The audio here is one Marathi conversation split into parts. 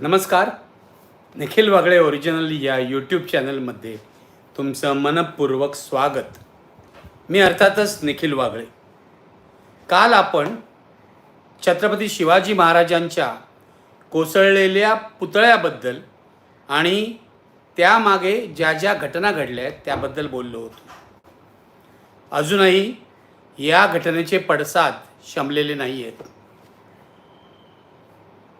नमस्कार. निखिल वागळे ओरिजिनल या यूट्यूब चॅनलमध्ये तुमचं मनपूर्वक स्वागत. मी अर्थातच निखिल वागळे. काल आपण छत्रपती शिवाजी महाराजांच्या कोसळलेल्या पुतळ्याबद्दल आणि त्यामागे ज्या ज्या घटना घडल्या आहेत त्याबद्दल बोललो होतो. अजूनही या घटनेचे पडसाद शमलेले नाही आहेत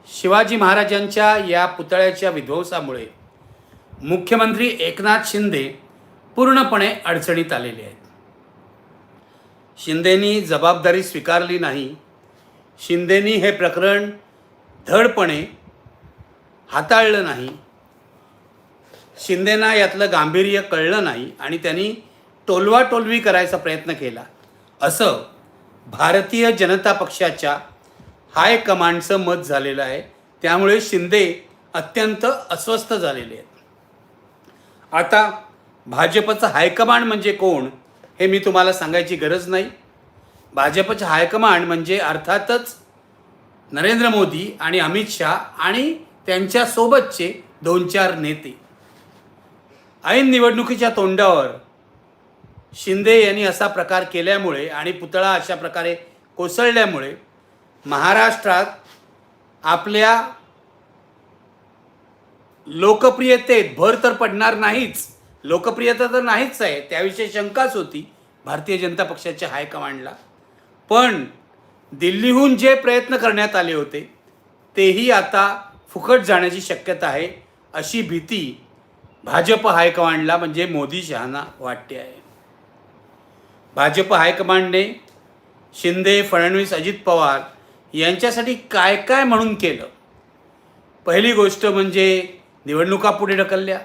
शिवाजी महाराजांच्या या पुतळ्याच्या विध्वंसामुळे मुख्यमंत्री एकनाथ शिंदे पूर्णपणे अडचणीत आलेले आहेत. शिंदेनी जबाबदारी स्वीकारली नाही. शिंदेनी हे प्रकरण धडपणे हाताळलं नाही. शिंदेना यातलं गांभीर्य कळलं नाही आणि त्यांनी टोलवाटोलवी करायचा प्रयत्न केला. असं भारतीय जनता पक्षाच्या हायकमांडचं मत झालेलं आहे. त्यामुळे शिंदे अत्यंत अस्वस्थ झालेले आहेत. आता भाजपचं हायकमांड म्हणजे कोण हे मी तुम्हाला सांगायची गरज नाही. भाजपचं हायकमांड म्हणजे अर्थातच नरेंद्र मोदी आणि अमित शहा आणि त्यांच्यासोबतचे दोन चार नेते. ऐन निवडणुकीच्या तोंडावर शिंदे यांनी असा प्रकार केल्यामुळे आणि पुतळा अशा प्रकारे कोसळल्यामुळे महाराष्ट्रात आपल्या लोकप्रियतेत भर तर पडणार नाहीच. लोकप्रियता तर नाहीच आहे. त्याविषयी शंकाच होती. भारतीय जनता पक्षाच्या हायकमांडला. पण दिल्लीहून जे प्रयत्न करण्यात आले होते तेही आता फुकट जाण्याची शक्यता आहे अशी भीती भाजप हायकमांडला म्हणजे मोदी शहाना वाटते आहे. भाजप हायकमांडने शिंदे फडणवीस अजित पवार यांच्यासाठी काय काय म्हणून केलं? पहिली गोष्ट म्हणजे निवडणुका पुढे ढकलल्या.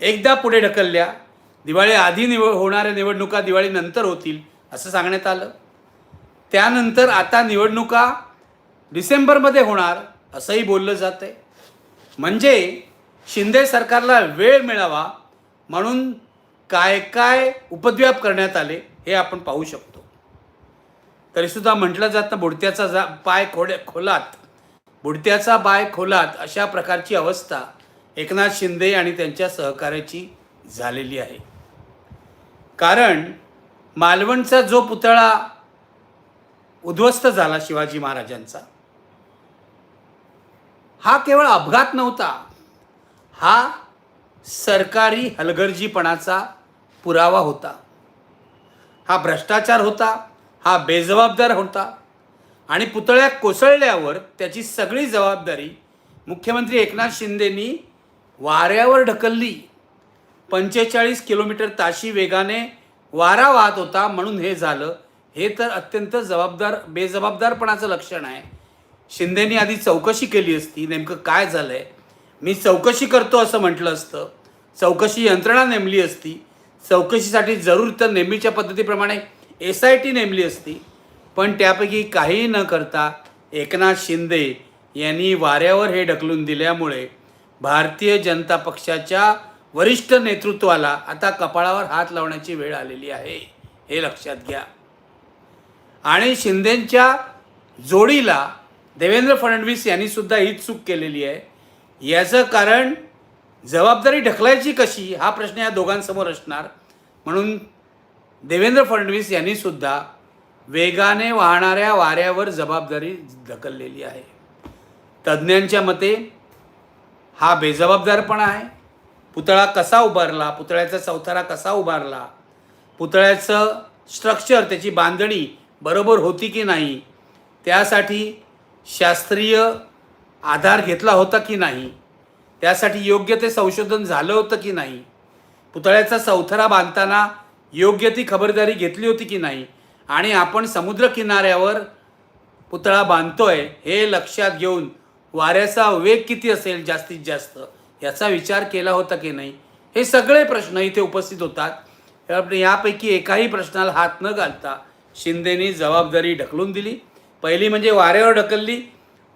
एकदा पुढे ढकलल्या दिवाळी आधी निव होणाऱ्या निवडणुका दिवाळीनंतर होतील असं सांगण्यात आलं. त्यानंतर आता निवडणुका डिसेंबरमध्ये होणार असंही बोललं जातं आहे म्हणजे शिंदे सरकारला वेळ मिळावा म्हणून काय काय उपद्व्याप करण्यात आले हे आपण पाहू शकतो. तरीसुद्धा म्हटलं जातं बुडत्याचा जा पाय खोड्या खोलात. बुडत्याचा पाय खोलात अशा प्रकारची अवस्था एकनाथ शिंदे आणि त्यांच्या सहकार्याची झालेली आहे. कारण मालवणचा जो पुतळा उद्ध्वस्त झाला शिवाजी महाराजांचा हा केवळ अपघात नव्हता. हा सरकारी हलगर्जीपणाचा पुरावा होता. हा भ्रष्टाचार होता. हा बेजबाबदार होता आणि पुतळ्या कोसळल्यावर त्याची सगळी जबाबदारी मुख्यमंत्री एकनाथ शिंदेनी वाऱ्यावर ढकलली. पंचेचाळीस किलोमीटर ताशी वेगाने वारा वाहत होता म्हणून हे झालं. हे तर अत्यंत जबाबदार बेजबाबदारपणाचं लक्षण आहे. शिंदेनी आधी चौकशी केली असती. नेमकं काय झालं आहे मी चौकशी करतो असं म्हटलं असतं. चौकशी यंत्रणा नेमली असती. चौकशीसाठी जरूर तर नेहमीच्या पद्धतीप्रमाणे एस आय टी नेमली असती. पण त्यापैकी काहीही न करता एकनाथ शिंदे यांनी वाऱ्यावर हे ढकलून दिल्यामुळे भारतीय जनता पक्षाच्या वरिष्ठ नेतृत्वाला आता कपाळावर हात लावण्याची वेळ आलेली आहे. हे लक्षात घ्या. आणि शिंदेंच्या जोडीला देवेंद्र फडणवीस यांनी सुद्धा हीच चूक केलेली आहे. याचं कारण जबाबदारी ढकलायची कशी? हा प्रश्न या दोघांसमोर असणार. म्हणून देवेंद्र फडणवीस यांनी सुद्धा वेगाने वाहणाऱ्या वाऱ्यावर जबाबदारी ढकललेली आहे. तज्ज्ञांच्या मते हा बेजबाबदारपणा आहे. पुतळा कसा उभारला पुतळ्याचा चौथारा कसा उभारला पुतळ्याचं स्ट्रक्चर त्याची बांधणी बरोबर होती की नाही त्यासाठी शास्त्रीय आधार घेतला होता की नाही त्यासाठी योग्य ते संशोधन झालं होतं की नाही पुतळ्याचा चौथरा बांधताना योग्य ती खबरदारी घेतली होती की नाही? आणि आपण समुद्रकिनाऱ्यावर पुतळा बांधतोय हे लक्षात घेऊन वाऱ्याचा वेग किती असेल जास्तीत जास्त याचा विचार केला होता की नाही? हे सगळे प्रश्न इथे उपस्थित होतात. यापैकी एकाही प्रश्नाला हात न घालता शिंदेनी जबाबदारी ढकलून दिली. पहिली म्हणजे वाऱ्यावर ढकलली.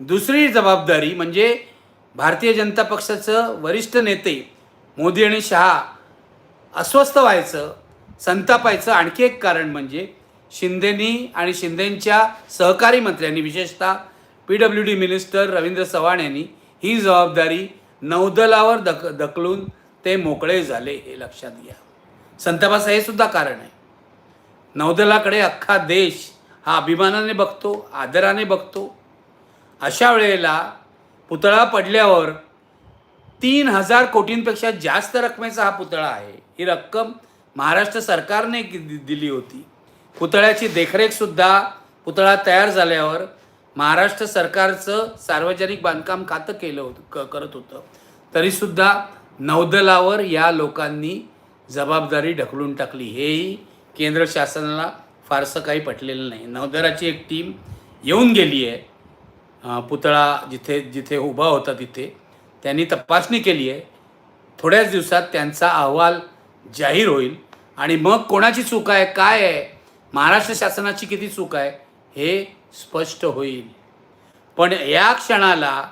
दुसरी जबाबदारी म्हणजे भारतीय जनता पक्षाचं वरिष्ठ नेते मोदी आणि शहा अस्वस्थ व्हायचं. संतापायचं आणखी एक कारण म्हणजे शिंदेनी आणि शिंदेंच्या सहकारी मंत्र्यांनी विशेषतः P W D minister Ravindra Chavan यांनी ही जबाबदारी नौदलावर दक ढकलून ते मोकळे झाले हे लक्षात घ्या. संतापाचं हे सुद्धा कारण आहे. नौदलाकडे अख्खा देश हा अभिमानाने बघतो आदराने बघतो. अशा वेळेला पुतळा पडल्यावर तीन हजार कोटींपेक्षा जास्त रकमेचा हा पुतळा आहे. ही रक्कम महाराष्ट्र सरकारने दि- दिली होती. पुतळ्याची देखरेखसुद्धा पुतळा तयार झाल्यावर महाराष्ट्र सरकारचं सार्वजनिक बांधकाम खातं केलं होतं क करत होतं. तरीसुद्धा नौदलावर या लोकांनी जबाबदारी ढकलून टाकली. हेही केंद्र शासनाला फारसं काही पटलेलं नाही. नौदलाची एक टीम येऊन गेली आहे. पुतळा जिथे जिथे उभा होता तिथे. त्यांनी तपासणी केली आहे. थोड्याच दिवसात त्यांचा अहवाल जाहीर होईल. आणि मग कोणाची चूक आहे काय आहे महाराष्ट्र शासनाची किती चूक आहे हे स्पष्ट होईल. पण या क्षणाला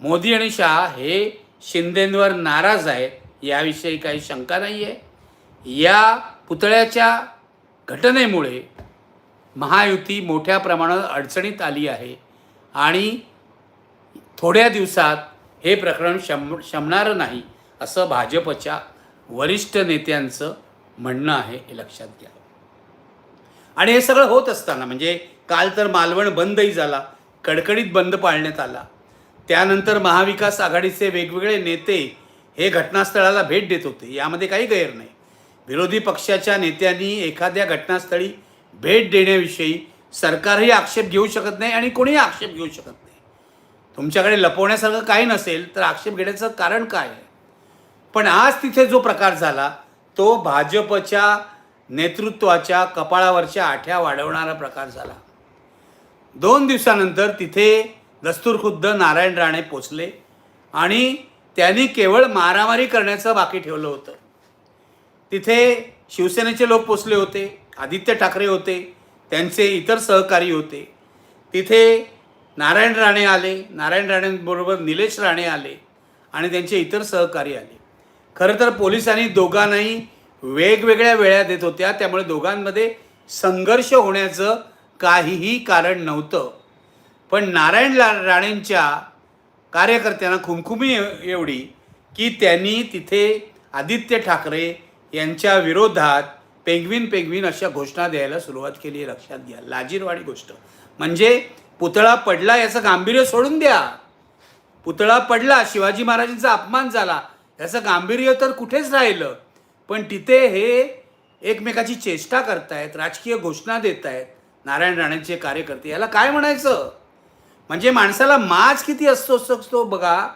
मोदी आणि शहा हे शिंदेंवर नाराज आहेत याविषयी काही शंका नाही आहे या पुतळ्याच्या घटनेमुळे महायुती मोठ्या प्रमाणात अडचणीत आली आहे आणि थोड्या दिवसात हे प्रकरण शम शमणारं नाही असं भाजपच्या वरिष्ठ नेत्यांचं म्हणणं आहे हे लक्षात घ्या. आणि हे सगळं होत असताना म्हणजे काल तर मालवण बंदही झाला कडकडीत बंद पाळण्यात आला. त्यानंतर महाविकास आघाडीचे वेगवेगळे नेते हे घटनास्थळाला भेट देत होते यामध्ये काही गैर नाही. विरोधी पक्षाच्या नेत्यांनी एखाद्या घटनास्थळी भेट देण्याविषयी सरकारही आक्षेप घेऊ शकत नाही आणि कोणीही आक्षेप घेऊ शकत नाही. तुमच्याकडे लपवण्यासारखं काही नसेल तर आक्षेप घेण्याचं कारण काय आहे? पण आज तिथे जो प्रकार झाला तो भाजपच्या नेतृत्वाच्या कपाळावरच्या आठ्या वाढवणारा प्रकार झाला. दोन दिवसानंतर तिथे दस्तूरखुद्द नारायण राणे पोचले आणि त्यांनी केवळ मारामारी करण्याचं बाकी ठेवलं होतं. तिथे शिवसेनेचे लोक पोचले होते आदित्य ठाकरे होते त्यांचे इतर सहकारी होते. तिथे नारायण राणे आले नारायण राणेंबरोबर निलेश राणे आले आणि त्यांचे इतर सहकारी आले. खरं तर पोलिसांनी दोघांनाही वेगवेगळ्या वेळा देत होत्या त्यामुळे दोघांमध्ये संघर्ष होण्याचं काहीही कारण नव्हतं. पण नारायण ला राणेंच्या कार्यकर्त्यांना खुमखुमी एवढी की त्यांनी तिथे आदित्य ठाकरे यांच्या विरोधात पेंगविन पेंगवीन अशा घोषणा द्यायला सुरुवात केली लक्षात घ्या. लाजीरवाणी गोष्ट. म्हणजे पुतळा पडला याचं गांभीर्य सोडून द्या. पुतळा पडला शिवाजी महाराजांचा अपमान झाला. त्याचं गांभीर्य तर कुठेच राहिलं. पण तिथे हे एकमेकाची चेष्टा करतायत राजकीय घोषणा देत आहेत नारायण राणेंचे कार्यकर्ते. याला काय म्हणायचं? म्हणजे माणसाला माज किती असतो असतो बघा.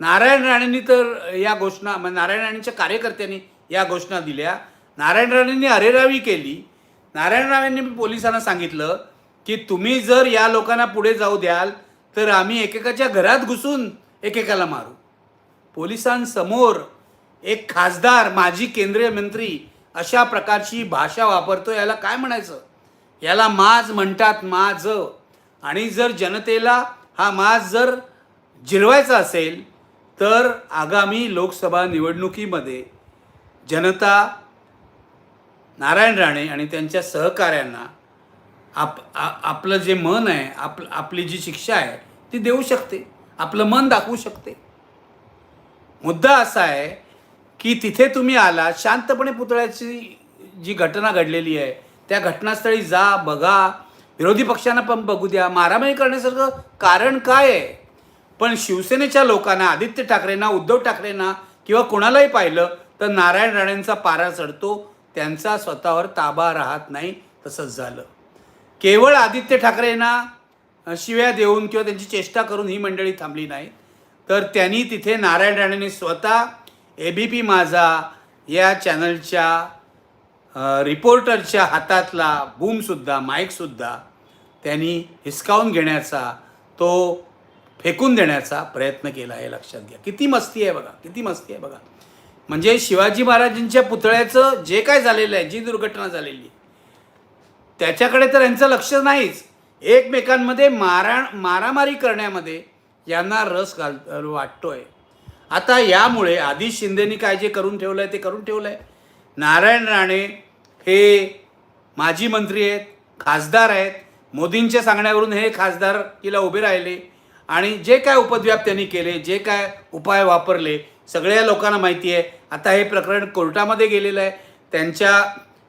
नारायण राणेंनी तर या घोषणा म्हणजे नारायण राणेंच्या कार्यकर्त्यांनी या घोषणा दिल्या. नारायण राणेंनी अरेरावी केली. नारायण राणेंनी पोलिसांना सांगितलं की तुम्ही जर या लोकांना पुढे जाऊ द्याल तर आम्ही एकेकाच्या घरात घुसून एकेकाला मारू. पोलिसांसमोर एक खासदार माजी केंद्रीय मंत्री अशा प्रकारची भाषा वापरतो याला काय म्हणायचं? याला माज म्हणतात माज. आणि जर जनतेला हा माज जर जिरवायचा असेल तर आगामी लोकसभा निवडणुकीमध्ये जनता नारायण राणे आणि त्यांच्या सहकाऱ्यांना आप आपलं जे मन आहे आप आपली जी शिक्षा आहे ती देऊ शकते. आपलं मन दाखवू शकते. मुद्दा असा आहे की तिथे तुम्ही आला शांतपणे पुतळ्याची जी घटना घडलेली आहे त्या घटनास्थळी जा बघा. विरोधी पक्षांना पण बघू द्या. मारामारी करण्यासारखं कारण काय आहे? पण शिवसेनेच्या लोकांना आदित्य ठाकरेंना उद्धव ठाकरेंना किंवा कोणालाही पाहिलं तर नारायण राणेंचा पारा चढतो. त्यांचा स्वतःवर ताबा राहत नाही. तसंच झालं. केवळ आदित्य ठाकरेंना शिव्या देऊन किंवा त्यांची चेष्टा करून ही मंडळी थांबली नाहीत तर त्यांनी तिथे नारायण राणेंनी स्वतः ए बी पी माझा या चॅनलच्या रिपोर्टरच्या हातातला बूमसुद्धा माईकसुद्धा त्यांनी हिसकावून घेण्याचा तो फेकून देण्याचा प्रयत्न केला हे लक्षात घ्या. किती मस्ती आहे बघा किती मस्ती आहे बघा. म्हणजे शिवाजी महाराजांच्या पुतळ्याचं जे काय झालेलं आहे जी दुर्घटना झालेली आहे, त्याच्याकडे तर यांचं लक्ष नाहीच. एकमेकांमध्ये मारा मारामारी करण्यामध्ये यांना रस घाल वाटतोय. आता यामुळे आधी शिंदेनी काय जे करून ठेवलं आहे ते करून ठेवलं आहे नारायण राणे हे माजी मंत्री आहेत खासदार आहेत. मोदींच्या सांगण्यावरून हे खासदारकीला उभे राहिले आणि जे काय उपद्व्याप त्यांनी केले जे काय उपाय वापरले सगळ्या लोकांना माहिती आहे. आता हे प्रकरण कोर्टामध्ये गेलेलं आहे. त्यांच्या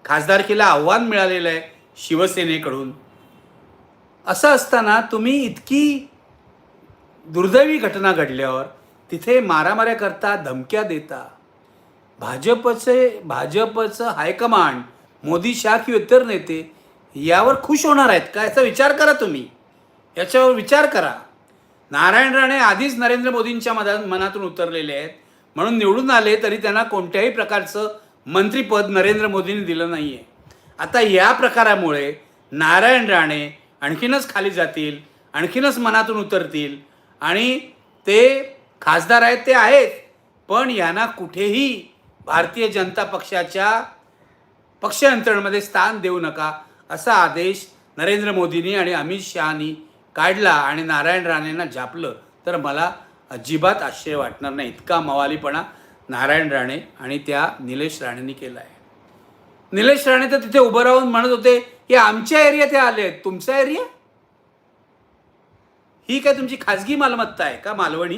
खासदारकीला आव्हान मिळालेलं आहे शिवसेनेकडून. असं असताना तुम्ही इतकी दुर्दैवी घटना घडल्यावर तिथे मारामाऱ्या करता धमक्या देता. भाजपचे भाजपचं हायकमांड मोदी शाह किंवा इतर नेते यावर खुश होणार आहेत का? याचा विचार करा तुम्ही. याच्यावर विचार करा. नारायण राणे आधीच नरेंद्र मोदींच्या मदा मनातून उतरलेले आहेत. म्हणून निवडून आले तरी त्यांना कोणत्याही प्रकारचं मंत्रीपद नरेंद्र मोदींनी दिलं नाही आहे आता या प्रकारामुळे नारायण राणे आणखीनच खाली जातील आणखीनच मनातून उतरतील आणि ते खासदार आहेत ते आहेत. पण यांना कुठेही भारतीय जनता पक्षाच्या पक्ष यंत्रणेमध्ये स्थान देऊ नका असा आदेश नरेंद्र मोदींनी आणि अमित शहानी काढला आणि नारायण राणेंना झापलं. तर मला अजिबात आश्चर्य वाटणार नाही. इतका मवालीपणा नारायण राणे आणि त्या निलेश राणेंनी केला आहे. निलेश राणे तर तिथे उभं राहून म्हणत होते की आमच्या एरियात हे आले आहेत. तुमचा एरिया ही काय तुमची खाजगी मालमत्ता आहे का मालवणी?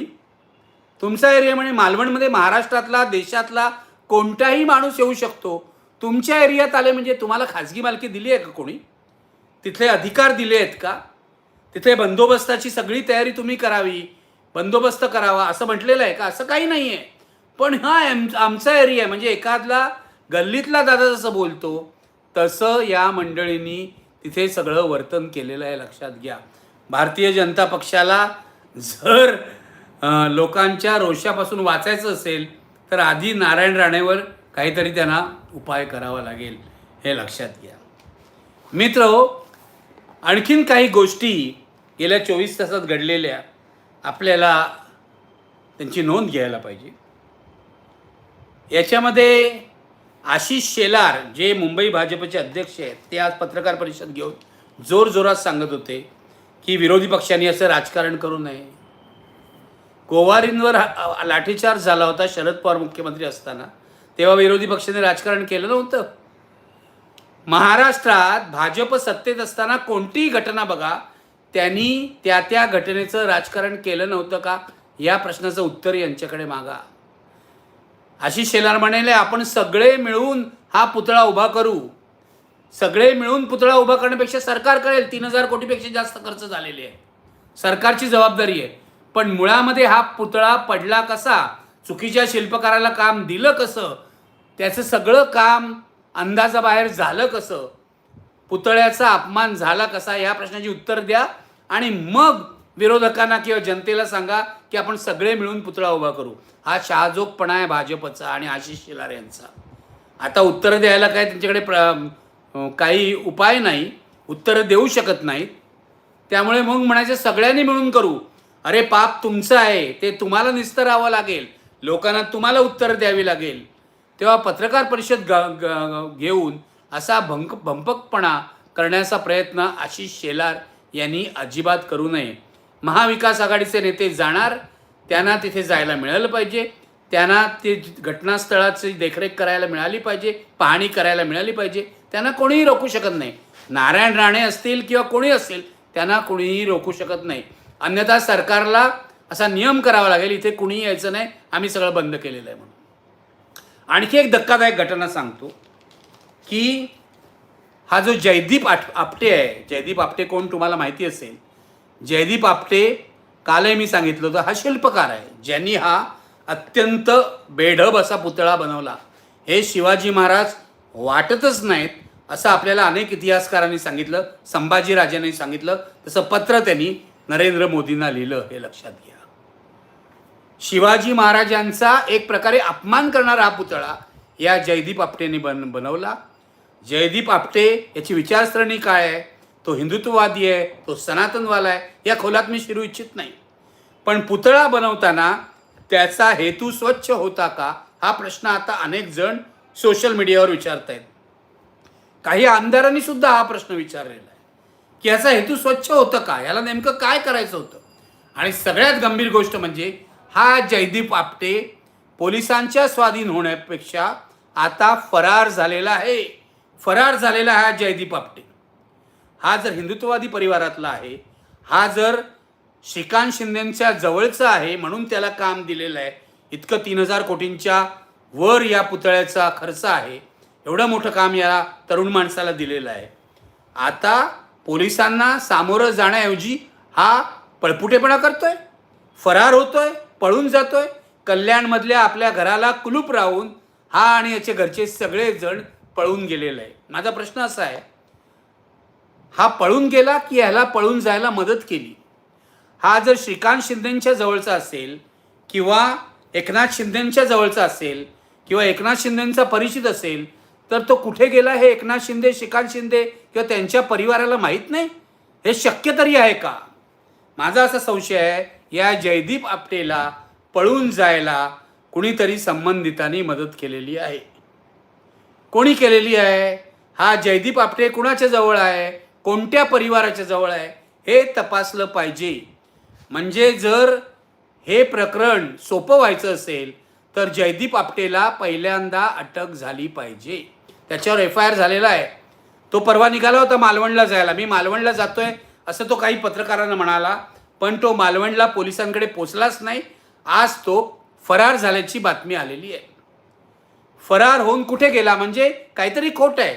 तुमचा एरिया म्हणजे मालवणमध्ये महाराष्ट्रातला देशातला कोणताही माणूस येऊ शकतो. तुमच्या एरियात आले म्हणजे तुम्हाला खाजगी मालकी दिली आहे का कोणी? तिथले अधिकार दिले आहेत का? तिथे बंदोबस्ताची सगळी तयारी तुम्ही करावी बंदोबस्त करावा असं म्हटलेलं आहे का? असं काही नाही आहे पण हा आम- आमचा एरिया आहे म्हणजे एखादला गल्लीतला दादा जसं बोलतो तसं या मंडळींनी तिथे सगळं वर्तन केलेलं आहे लक्षात घ्या. भारतीय जनता पक्षाला जर लोकांच्या रोषापासून वाचायचं असेल तर आधी नारायण राणेवर काहीतरी त्यांना उपाय करावा लागेल हे लक्षात घ्या. मित्र हो, आणखीन काही गोष्टी गेल्या चोवीस तासात घडलेल्या आपल्याला त्यांची नोंद घ्यायला पाहिजे. याच्यामध्ये आशिष शेलार जे मुंबई भाजपचे अध्यक्ष आहेत ते आज पत्रकार परिषद घेऊन जोरजोरात सांगत होते. की विरोधी पक्षांनी असं राजकारण करू नये. गोवारींवर लाठीचार्ज झाला होता शरद पवार मुख्यमंत्री असताना. तेव्हा विरोधी पक्षाने राजकारण केलं नव्हतं. महाराष्ट्रात भाजप सत्तेत असताना कोणतीही घटना बघा त्यांनी त्या त्या घटनेचं राजकारण केलं नव्हतं का? या प्रश्नाचं उत्तर यांच्याकडे मागा. आशिष शेलार म्हणाले आपण सगळे मिळून हा पुतळा उभा करू. सगळे मिळून पुतळा उभा करण्यापेक्षा सरकार करेल. तीन हजार कोटीपेक्षा जास्त खर्च झालेले आहे. सरकारची जबाबदारी आहे. पण मुळामध्ये हा पुतळा पडला कसा? चुकीच्या शिल्पकाराला काम दिलं कसं? त्याचं सगळं काम अंदाजाबाहेर झालं कसं? पुतळ्याचा अपमान झाला कसा? या प्रश्नाची उत्तर द्या. आणि मग विरोधकांना किंवा जनतेला सांगा की आपण सगळे मिळून पुतळा उभा करू. हा शहाजोगपणा आहे भाजपचा आणि आशिष शेलार यांचा. आता उत्तर द्यायला काय? त्यांच्याकडे प्र काही उपाय नाही उत्तरं देऊ शकत नाहीत. त्यामुळे मग म्हणायचं सगळ्यांनी मिळून करू. अरे पाप तुमचं आहे ते तुम्हाला निस्तरावं लागेल. लोकांना तुम्हाला उत्तर द्यावी लागेल. तेव्हा पत्रकार परिषद ग- ग- घेऊन असा भंक भंपकपणा करण्याचा प्रयत्न आशिष शेलार यांनी अजिबात करू नये. महाविकास आघाडीचे नेते जाणार त्यांना तिथे जायला मिळालं पाहिजे. त्यांना ते घटनास्थळाची देखरेख करायला मिळाली पाहिजे पाहणी करायला मिळाली पाहिजे. त्यांना कोणीही रोखू शकत नाही. नारायण राणे असतील किंवा कोणी असेल त्यांना कोणीही रोखू शकत नाही. अन्यथा सरकारला असा नियम करावा लागेल इथे कुणीही यायचं नाही आम्ही सगळं बंद केलेलं आहे म्हणून. आणखी एक धक्कादायक घटना सांगतो की हा जो जयदीप आट आपटे आहे जयदीप आपटे कोण तुम्हाला माहिती असेल? जयदीप आपटे कालही मी सांगितलं होतं हा शिल्पकार आहे. ज्यांनी हा अत्यंत बेढब असा पुतळा बनवला. हे शिवाजी महाराज वाटतच नाहीत असं आपल्याला अनेक इतिहासकारांनी सांगितलं संभाजीराजांनी सांगितलं तसं पत्र त्यांनी नरेंद्र मोदींना लिहिलं हे लक्षात घ्या. शिवाजी महाराजांचा एक प्रकारे अपमान करणारा हा पुतळा या जयदीप आपटेने बन बनवला. जयदीप आपटे याची विचारसरणी काय आहे? तो हिंदुत्ववादी आहे तो सनातनवाला आहे या खोलात मी शिरू इच्छित नाही. पण पुतळा बनवताना त्याचा हेतू स्वच्छ होता का? हा प्रश्न आता अनेक जण सोशल मीडियावर विचारत आहेत काही आमदारांनी सुद्धा हा प्रश्न विचारलेला आहे. की याचा हेतू स्वच्छ होतं का? याला नेमकं काय करायचं होतं? आणि सगळ्यात गंभीर गोष्ट म्हणजे हा जयदीप आपटे पोलिसांच्या स्वाधीन होण्यापेक्षा आता फरार झालेला आहे. फरार झालेला हा जयदीप आपटे. हा जर हिंदुत्ववादी परिवारातला आहे हा जर श्रीकांत शिंदेच्या जवळचं आहे म्हणून त्याला काम दिलेलं आहे. इतकं तीन हजार कोटींच्या वर या पुतळ्याचा खर्च आहे. एवढं मोठं काम या तरुण माणसाला दिलेलं आहे. आता पोलिसांना सामोरं जाण्याऐवजी हा पळपुटेपणा करतोय फरार होतोय पळून जातोय कल्याणमधल्या आपल्या घराला कुलूप राहून हा आणि याचे घरचे सगळेजण पळून गेलेले आहे. माझा प्रश्न असा आहे हा पळून गेला की ह्याला पळून जायला मदत केली? हा जर श्रीकांत शिंदेंच्या जवळचा असेल किंवा एकनाथ शिंदेंच्या जवळचा असेल किंवा एकनाथ शिंदेंचा परिचित असेल तर तो कुठे गेला हे एकनाथ शिंदे श्रीकांत शिंदे किंवा त्यांच्या परिवाराला माहीत नाही? हे शक्य तरी आहे का? माझा असा संशय आहे या जयदीप आपटेला पळून जायला कुणीतरी संबंधितांनी मदत केलेली आहे. कोणी केलेली आहे? हा जयदीप आपटे कुणाच्या जवळ आहे? कोणत्या परिवाराच्या जवळ आहे? हे तपासलं पाहिजे. म्हणजे जर हे प्रकरण सोपं व्हायचं असेल तर जयदीप आपटेला पहिल्यांदा अटक झाली पाहिजे. त्याच्यावर एफ आय आर झालेला आहे. तो परवा निघाला होता मालवणला जायला. मी मालवणला जातोय असं तो काही पत्रकारांना म्हणाला पण तो मालवणला पोलिसांकडे पोचलाच नाही. आज तो फरार झाल्याची बातमी आलेली आहे. फरार होऊन कुठे गेला? म्हणजे काहीतरी खोट आहे.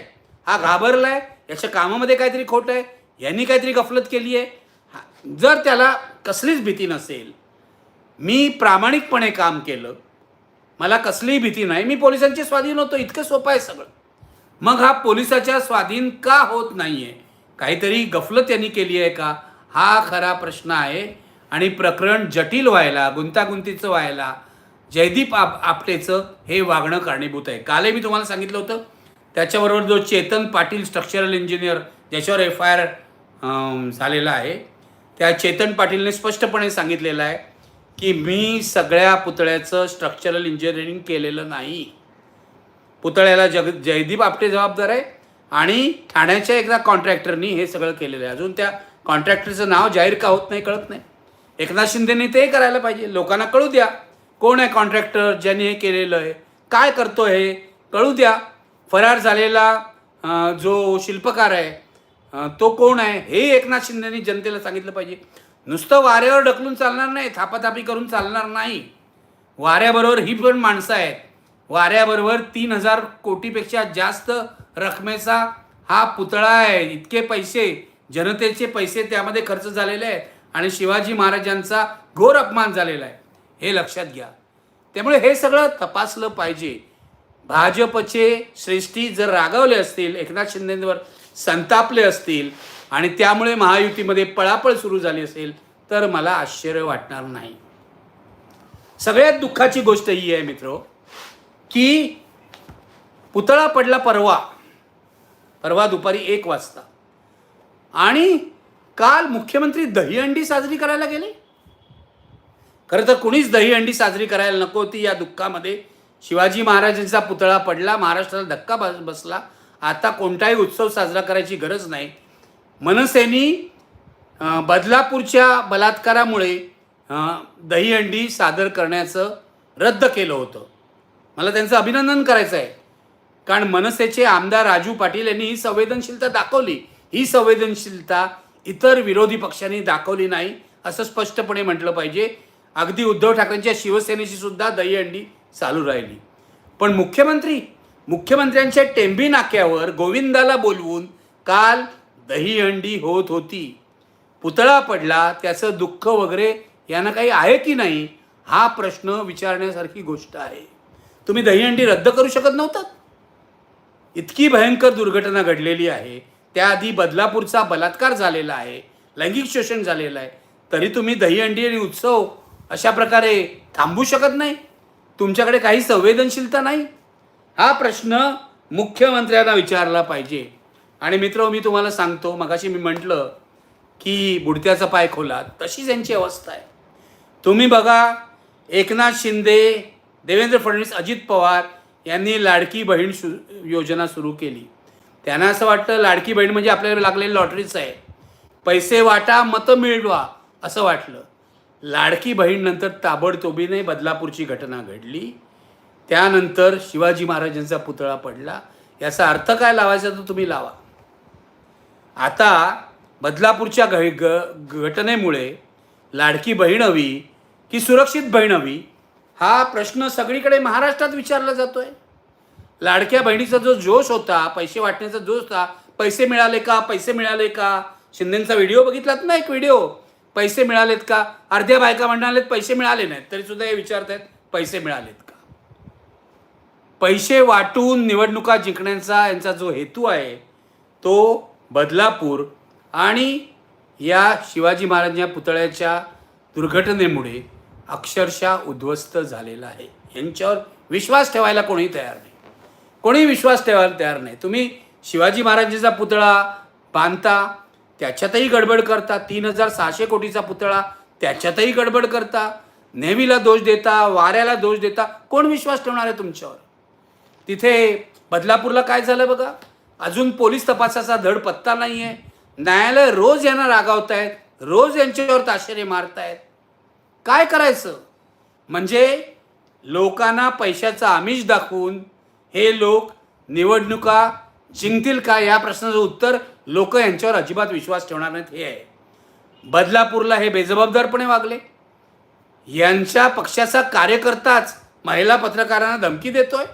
हा घाबरला आहे याच्या कामामध्ये काहीतरी खोट आहे. यांनी काहीतरी गफलत केली आहे. जर त्याला कसलीच भीती नसेल मी प्रामाणिकपणे काम केलं मला कसलीही भीती नाही मी पोलिसांचे स्वाधीन होतो इतकं सोपं आहे सगळं. मग हा पोलिसाच्या स्वाधीन का होत नाही आहे काहीतरी गफलत यांनी केली आहे का? हा खरा प्रश्न आहे. आणि प्रकरण जटिल व्हायला गुंतागुंतीचं व्हायला जयदीप आप आपटेचं हे वागणं कारणीभूत आहे. कालही मी तुम्हाला सांगितलं होतं त्याच्याबरोबर जो चेतन पाटील स्ट्रक्चरल इंजिनियर ज्याच्यावर एफ आय आर झालेला आहे त्या चेतन पाटीलने स्पष्टपणे सांगितलेलं आहे की मी सगळ्या पुतळ्याचं स्ट्रक्चरल इंजिनिअरिंग केलेलं नाही. पुतळ्याला जग जयदीप आपटे जबाबदार आहे आणि ठाण्याच्या एकदा कॉन्ट्रॅक्टरनी हे सगळं केलेलं आहे. अजून त्या कॉन्ट्रॅक्टरचं नाव जाहीर का होत नाही कळत नाही. एकनाथ शिंदेनी ते करायला पाहिजे. लोकांना कळू द्या कोण आहे कॉन्ट्रॅक्टर ज्यांनी हे केलेलं आहे. काय करतो हे कळू द्या. फरार झालेला जो शिल्पकार आहे तो कोण आहे? हे एकनाथ शिंदेने जनतेला सांगितलं पाहिजे. नुसतं वाऱ्यावर ढकलून चालणार नाही थापाथापी करून चालणार नाही. वाऱ्याबरोबर ही पण माणसं आहेत. वाऱ्याबरोबर तीन हजार कोटीपेक्षा जास्त रकमेचा हा पुतळा आहे. इतके पैसे जनतेचे पैसे त्यामध्ये खर्च झालेले आहेत आणि शिवाजी महाराजांचा घोर अपमान झालेला आहे. हे लक्षात घ्या. त्यामुळे हे सगळं तपासलं पाहिजे. भाजपचे श्रेष्ठी जर रागावले असतील एकनाथ शिंदेवर संतापले असतील आणि त्यामुळे महायुतीमध्ये पळापळ सुरू झाली असेल तर मला आश्चर्य वाटणार नाही. सगळ्यात दुःखाची गोष्ट ही आहे मित्र की पुतळा पडला परवा. परवा दुपारी एक वाजता. आणि काल मुख्यमंत्री दहीहंडी साजरी करायला गेले? खरं तर कुणीच दहीहंडी साजरी करायला नको होती या दुःखामध्ये. शिवाजी महाराजांचा पुतळा पडला महाराष्ट्राला धक्का बसला. आता कोणताही उत्सव साजरा करायची गरज नाही. मनसेनी बदलापूरच्या बलात्कारामुळे दहीहंडी सादर करण्याचं रद्द केलं होतं. मला त्यांचं अभिनंदन करायचं आहे. कारण मनसेचे आमदार राजू पाटील यांनी ही संवेदनशीलता दाखवली. ही संवेदनशीलता इतर विरोधी पक्षांनी दाखवली नाही असं स्पष्टपणे म्हटलं पाहिजे. अगदी उद्धव ठाकरेंच्या शिवसेनेची सुद्धा दहीहंडी चालू राहिली. पण मुख्यमंत्री मुख्यमंत्र्यांच्या टेंबी नाक्यावर गोविंदाला बोलवून काल दहीहंडी होत होती. पुतळा पडला त्याचं दुःख वगैरे यांना काही आहे की नाही हा प्रश्न विचारण्यासारखी गोष्ट आहे. तुम्ही दहीहंडी रद्द करू शकत नव्हतात? इतकी भयंकर दुर्घटना घडलेली आहे. त्याआधी बदलापूरचा बलात्कार झालेला आहे लैंगिक शोषण झालेलं आहे. तरी तुम्ही दहीहंडी आणि उत्सव अशा प्रकारे थांबू शकत नाही? तुमच्याकडे काही संवेदनशीलता नाही? हा प्रश्न मुख्यमंत्र्यांना विचारला पाहिजे. आणि मित्र मी तुम्हाला सांगतो मगाशी मी म्हटलं की बुडत्याचा पाय खोला तशीच यांची अवस्था आहे. तुम्ही बघा एकनाथ शिंदे देवेंद्र फडणवीस अजित पवार यांनी लाडकी बहीण सु योजना सुरू केली. त्यांना असं वाटतं लाडकी बहीण म्हणजे आपल्याला लागलेली लॉटरीच आहे. पैसे वाटा मतं मिळवा असं वाटलं. लाडकी बहीण नंतर ताबडतोबीने बदलापूरची घटना घडली. त्यानंतर शिवाजी महाराजांचा पुतळा पडला. याचा अर्थ काय लावायचा तर तुम्ही लावा. आता बदलापूरच्या घ ग- घटनेमुळे लाडकी बहीण हवी की सुरक्षित बहीण हवी हा प्रश्न सगळीकडे महाराष्ट्रात विचारला जातोय. लाडक्या बहिणीचा जो जोश होता पैसे वाटण्याचा जोश होता पैसे मिळाले का पैसे मिळाले का? शिंदेचा व्हिडिओ बघितलात ना एक व्हिडिओ? पैसे मिळालेत का? अर्ध्या बायका म्हणालेत पैसे मिळाले नाहीत. तरी सुद्धा हे आहेत पैसे मिळालेत का? पैसे वाटून निवडणुका जिंकण्याचा यांचा जो हेतू आहे तो बदलापूर आणि या शिवाजी महाराजांच्या पुतळ्याच्या दुर्घटनेमुळे अक्षरशः उद्ध्वस्त झालेला आहे. यांच्यावर विश्वास ठेवायला कोणी तयार नाही. कोणी विश्वास ठेवायला तयार नाही. तुम्ही शिवाजी महाराजांचा पुतळा बांधता त्याच्यातही गडबड करता तीन हजार सहाशे कोटीचा पुतळा त्याच्यातही गडबड करता नेहमीला दोष देता वाऱ्याला दोष देता कोण विश्वास ठेवणार आहे तुमच्यावर? तिथे बदलापूरला काय झालं बघा? अजून पोलीस तपासाचा धड पत्ता नाही आहे न्यायालय रोज यांना रागावत आहेत रोज यांच्यावर ताशेरे मारतायत. काय करायचं? म्हणजे लोकांना पैशाचं आमिष दाखवून हे लोक निवडणुका जिंकतील का या प्रश्नाचं उत्तर लोक यांच्यावर अजिबात विश्वास ठेवणार नाहीत हे आहे. बदलापूरला हे बेजबाबदारपणे वागले. यांच्या पक्षाचा कार्यकर्ताच महिला पत्रकारांना धमकी देतोय.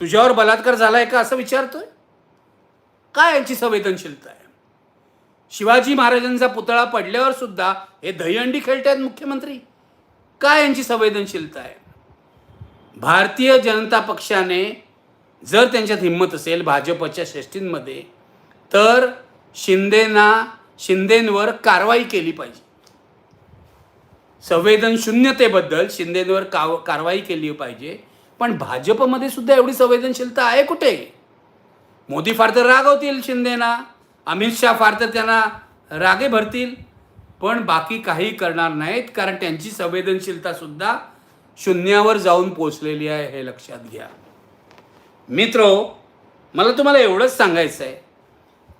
तुझ्यावर बलात्कार झालाय का असं विचारतोय? काय यांची संवेदनशीलता आहे? शिवाजी महाराजांचा पुतळा पडल्यावर सुद्धा हे दहीहंडी खेळतायत मुख्यमंत्री. काय यांची संवेदनशीलता आहे? भारतीय जनता पक्षाने जर त्यांच्यात हिंमत असेल भाजपच्या श्रेष्ठींमध्ये तर शिंदेना शिंदेंवर कारवाई केली पाहिजे. संवेदन शून्यतेबद्दल शिंदेंवर काव कारवाई केली पाहिजे. पण भाजपमध्ये सुद्धा एवढी संवेदनशीलता आहे कुठे? मोदी फार तर रागवतील शिंदेना अमित शहा फार तर त्यांना रागे भरतील पण बाकी काही करणार नाहीत कारण त्यांची संवेदनशीलता सुद्धा शून्यावर जाऊन पोचलेली आहे हे लक्षात घ्या. मित्रो मला तुम्हाला एवढंच सांगायचं आहे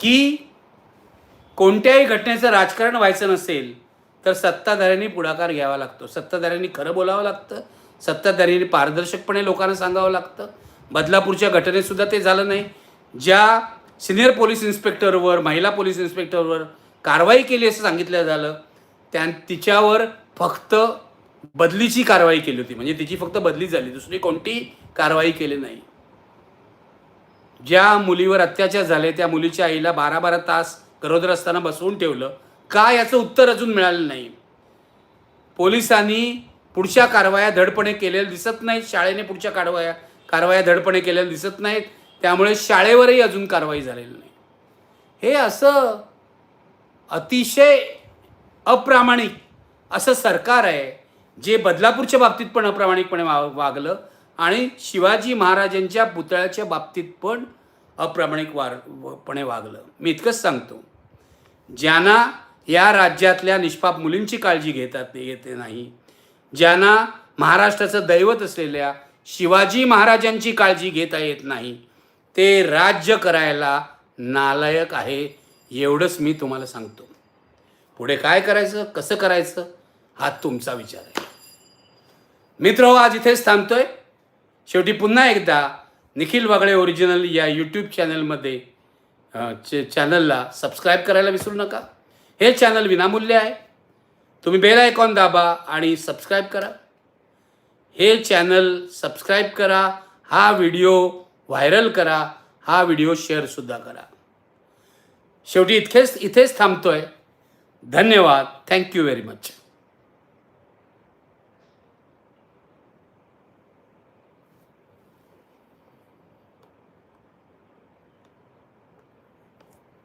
की कोणत्याही घटनेचं राजकारण व्हायचं नसेल तर सत्ताधाऱ्यांनी पुढाकार घ्यावा लागतो. सत्ताधाऱ्यांनी खरं बोलावं लागतं सत्ताधारी पारदर्शकपणे लोकांना सांगावं लागतं. बदलापूरच्या घटनेत सुद्धा ते झालं नाही. ज्या सिनियर पोलीस इन्स्पेक्टरवर महिला पोलीस इन्स्पेक्टरवर कारवाई केली असं सांगितलं झालं त्या तिच्यावर फक्त बदलीची कारवाई केली होती. म्हणजे तिची फक्त बदली झाली दुसरी कोणती कारवाई केली नाही. ज्या मुलीवर अत्याचार झाले त्या मुलीच्या आईला बारा बारा तास गरोदर असताना बसवून ठेवलं का याचं उत्तर अजून मिळालं नाही? पोलिसांनी पुढच्या कारवाया धडपणे केलेल्या दिसत नाहीत. शाळेने पुढच्या कारवाया कारवाया धडपणे केलेल्या दिसत नाहीत. त्यामुळे शाळेवरही अजून कारवाई झालेली नाही. हे असं अतिशय अप्रामाणिक असं सरकार आहे जे बदलापूरच्या बाबतीत पण अप्रामाणिकपणे वा वागलं आणि शिवाजी महाराजांच्या पुतळ्याच्या बाबतीत पण अप्रामाणिक वारपणे वागलं. मी इतकंच सांगतो. ज्यांना या राज्यातल्या निष्पाप मुलींची काळजी घेतात येते नाही ज्यांना महाराष्ट्राचं दैवत असलेल्या शिवाजी महाराजांची काळजी घेता येत नाही ते राज्य करायला नालायक आहे एवढंच मी तुम्हाला सांगतो. पुढे काय करायचं कसं करायचं हा तुमचा विचार आहे. मित्र हो, आज इथेच थांबतोय. शेवटी पुन्हा एकदा निखिल वागळे ओरिजिनल या यूट्यूब चॅनलमध्ये चॅनलला सबस्क्राईब करायला विसरू नका. हे चॅनल विनामूल्य आहे. तुम्ही बेल आयकॉन दाबा आणि सबस्क्राईब करा. हे चॅनल सबस्क्राईब करा हा व्हिडिओ व्हायरल करा हा व्हिडिओ शेअरसुद्धा करा. शेवटी इतकेच इथेच थांबतोय. धन्यवाद. Thank you very much